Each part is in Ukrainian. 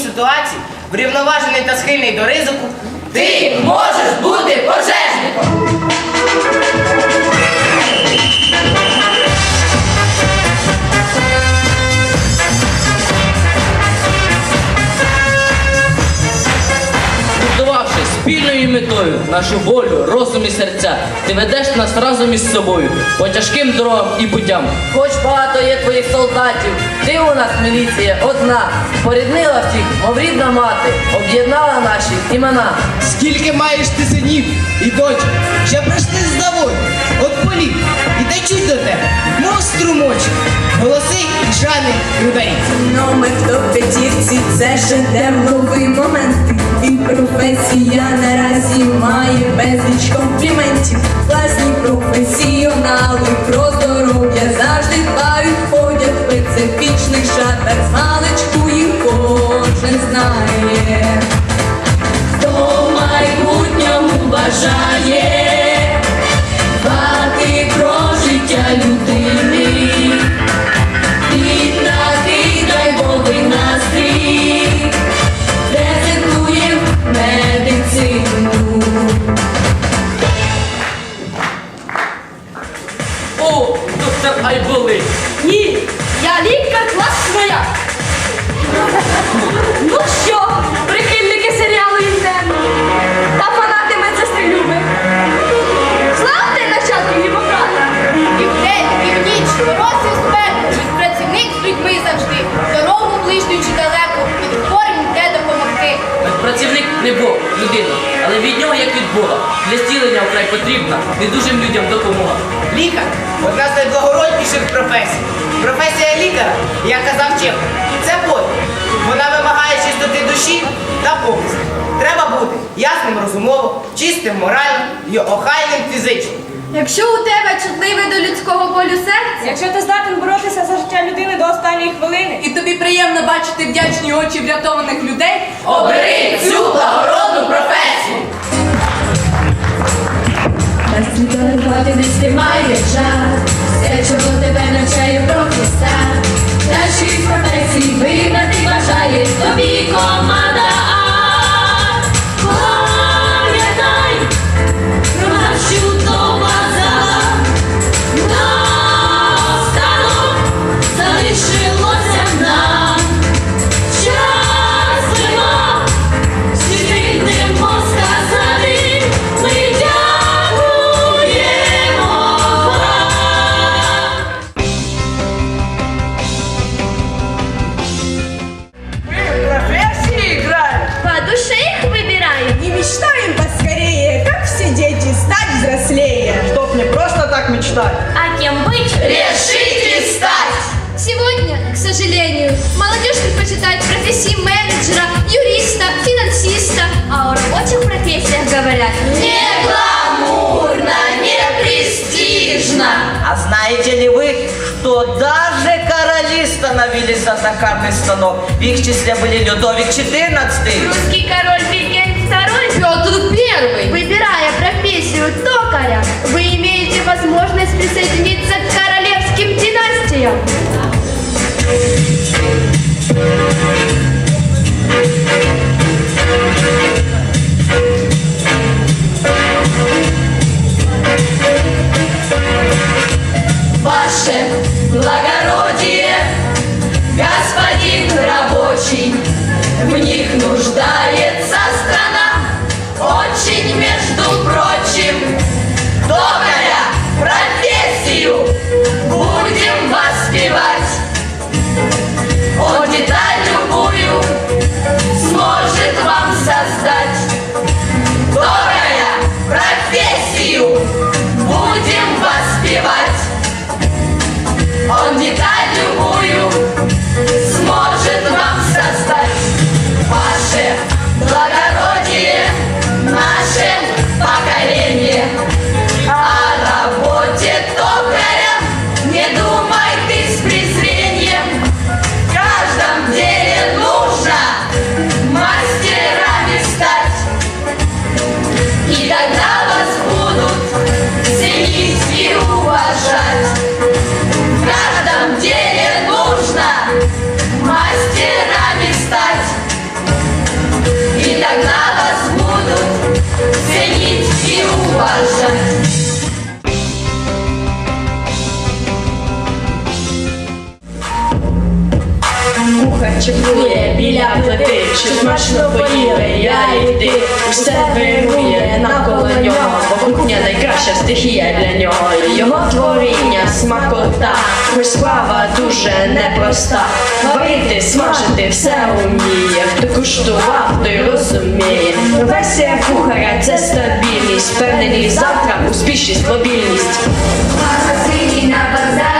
праці, врівноважений та схильний до ризику, Ти можеш бути пожежником. Метою нашу волю, розум і серця, ти ведеш нас разом із собою по тяжким дорогам і путям. Хоч багато є твоїх солдатів, ти у нас міліція одна, поріднила всіх, мов рідна мати, об'єднала наші імена. Скільки маєш ти синів і дочок, що прийшли з заводу, от полів, і течуть до тебе, мов струмочок, голоси і жани рударіться. Номер в п'ятірці це шедевровий момент. Професія наразі має безліч компліментів. власні професіонали про здоров'я завжди дбають, ходять в специфічних шатах. З маличку їх кожен знає. Людина, але від нього як від Бога. Для зцілення вкрай потрібна недужим людям допомога. лікар одна з найблагородніших професій. Професія лікаря, як казав Чехов, це подвиг. Вона вимагає чистоти душі та помислу. Треба бути ясним розумово, чистим морально і охайним фізично. Якщо у тебе чутливе до людського болю серця, Якщо ти здатен боротися за життя людини до останньої хвилини, І тобі приємно бачити вдячні очі врятованих людей. Обери цю благородну професію. На світувати десь не маєш час, все, чого тебе навчає професа. Наші професії виграти мечтать. А кем быть? Решите стать. Сегодня, к сожалению, молодежь предпочитает профессии менеджера, юриста, финансиста, а о рабочих профессиях говорят Не гламурно, не престижно. А знаете ли вы, что даже короли становились за токарный станок? В их числе были Людовик XIV. Русский король Вильгельм II, Петр I. Выбирая профессию токаря, вы имеете возможность присоединиться к королевским династиям. Ваше благородие, господин рабочий, в них нуждается чеклує біля плити, що смачно поїли, я і ти. Все вирує навколо нього, бо кухня найкраща стихія для нього. Його творіння смакота, хоч справа дуже непроста. Варити, смажити все уміє. Хто куштував, той розуміє. Професія кухаря це стабільність, впевненість завтра, успішність, мобільність. На базарі,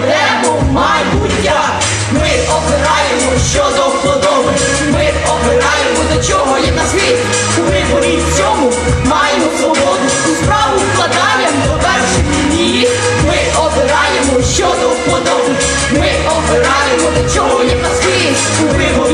в майбуття. Ми обираємо що до вподоби. Ми обираємо до чого є на світ. У виборі в цьому маємо свободу. У справу вкладаємо до першої міст. Ми обираємо що до вподоби. Ми обираємо до чого є на світ. У виборі